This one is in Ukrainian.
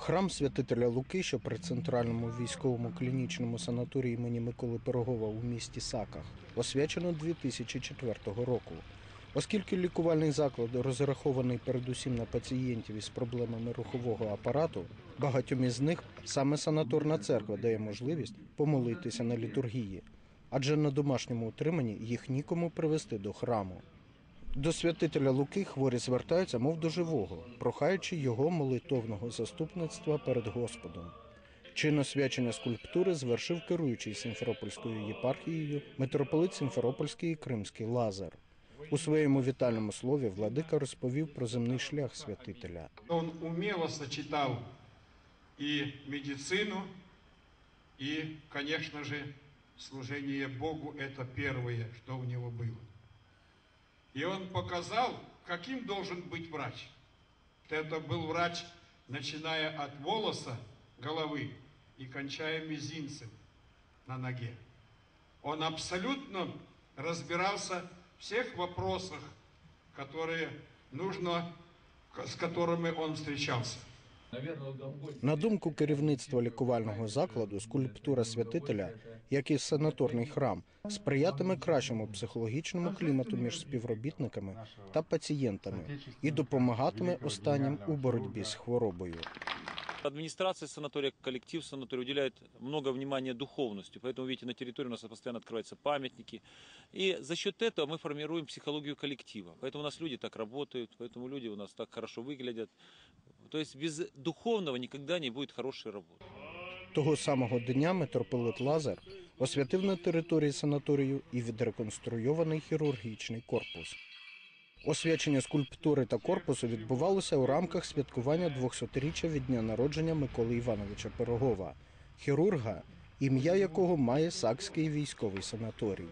Храм святителя Луки, що при центральному військовому клінічному санаторії імені Миколи Пирогова у місті Саках, освячено 2004 року. Оскільки лікувальний заклад розрахований передусім на пацієнтів із проблемами рухового апарату, багатьом із них саме санаторна церква дає можливість помолитися на літургії, адже на домашньому утриманні їх нікому привести до храму. До святителя Луки хворі звертаються, мов до живого, прохаючи його молитовного заступництва перед Господом. Чин освячення скульптури звершив керуючий Сімферопольською єпархією митрополит Сімферопольський і Кримський Лазар. У своєму вітальному слові владика розповів про земний шлях святителя. Он умело сочетал и медицину, и, конечно же, служение Богу – это первое, что у него было. И он показал, каким должен быть врач. Это был врач, начиная от волоса головы и кончая мизинцем на ноге. Он абсолютно разбирался в всех вопросах, которые нужно, с которыми он встречался. На думку керівництва лікувального закладу, скульптура святителя, як і санаторний храм, сприятиме кращому психологічному клімату між співробітниками та пацієнтами і допомагатиме останнім у боротьбі з хворобою. Администрация санатория, коллектив санатория уделяет много внимания духовности. Поэтому, видите, на территории у нас постоянно открываются памятники. И за счет этого мы формируем психологию коллектива. Поэтому у нас люди так работают, поэтому люди у нас так хорошо выглядят. То есть без духовного никогда не будет хорошей работы. Того самого дня митрополит Лазар освятив на території санаторію і відреконструйований хірургічний корпус. Освячення скульптури та корпусу відбувалося у рамках святкування 200-річчя від дня народження Миколи Івановича Пирогова, хірурга, ім'я якого має Сакський військовий санаторій.